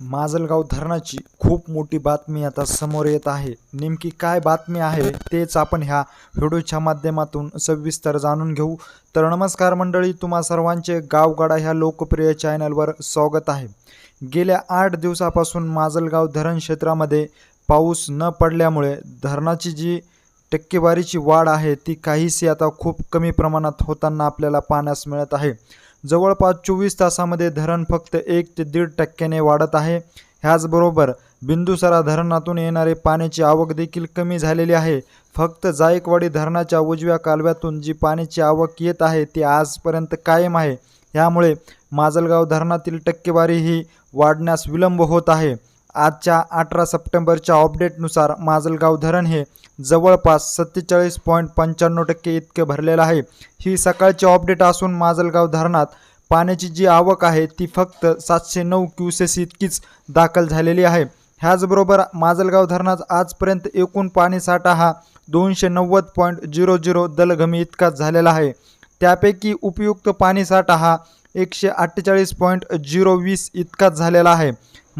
माजलगाव धरणाची खूप मोठी बातमी आता समोर येत आहे. नेमकी काय बातमी आहे तेच आपण ह्या व्हिडिओच्या माध्यमातून सविस्तर जाणून घेऊ. तर नमस्कार मंडळी तुम्हा सर्वांचे गावगाडा ह्या लोकप्रिय चॅनलवर स्वागत आहे. गेल्या आठ दिवसापासून माजलगाव धरण क्षेत्रामध्ये पाऊस न पडल्यामुळे धरणाची जी टक्केवारीची वाढ आहे ती काहीशी आता खूप कमी प्रमाणात होताना आपल्याला पाहण्यास मिळत आहे. जवळपास चोवीस तासामध्ये धरण फक्त एक ते दीड टक्क्याने वाढत आहे. ह्याचबरोबर बिंदुसरा धरणातून येणारे पाण्याची आवक देखील कमी झालेली आहे. फक्त जायकवाडी धरणाच्या उजव्या कालव्यातून जी पाण्याची आवक येत आहे ती आजपर्यंत कायम आहे. यामुळे माजलगाव धरणातील टक्केवारी ही वाढण्यास विलंब होत आहे. आजच्या अठरा सप्टेंबरच्या अपडेटनुसार माजलगाव धरण हे जवळपास सत्तेचाळीस पॉईंट पंच्याण्णव टक्के इतके भरलेलं आहे. ही सकाळची अपडेट असून माजलगाव धरणात पाण्याची जी आवक आहे ती फक्त सातशे नऊ क्युसेस इतकीच दाखल झालेली आहे. ह्याचबरोबर माजलगाव धरणात आजपर्यंत एकूण पाणीसाठा हा दोनशे नव्वद पॉईंट झिरो झिरो दलघमी इतकाच झालेला आहे. त्यापैकी उपयुक्त पाणीसाठा हा एकशे अठ्ठेचाळीस पॉईंट झिरो वीस इतकाच झालेला आहे.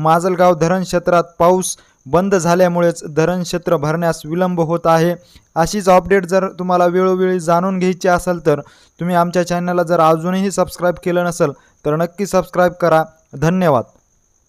माजलगाव धरण क्षेत्रात पाऊस बंद झाल्यामुळेच धरण क्षेत्र भरण्यास विलंब होत आहे. अशीच अपडेट जर तुम्हाला वेळोवेळी जाणून घ्यायची असेल तर तुम्ही आमच्या चॅनलला जर अजूनही सबस्क्राईब केलं नसेल तर नक्की सबस्क्राईब करा. धन्यवाद.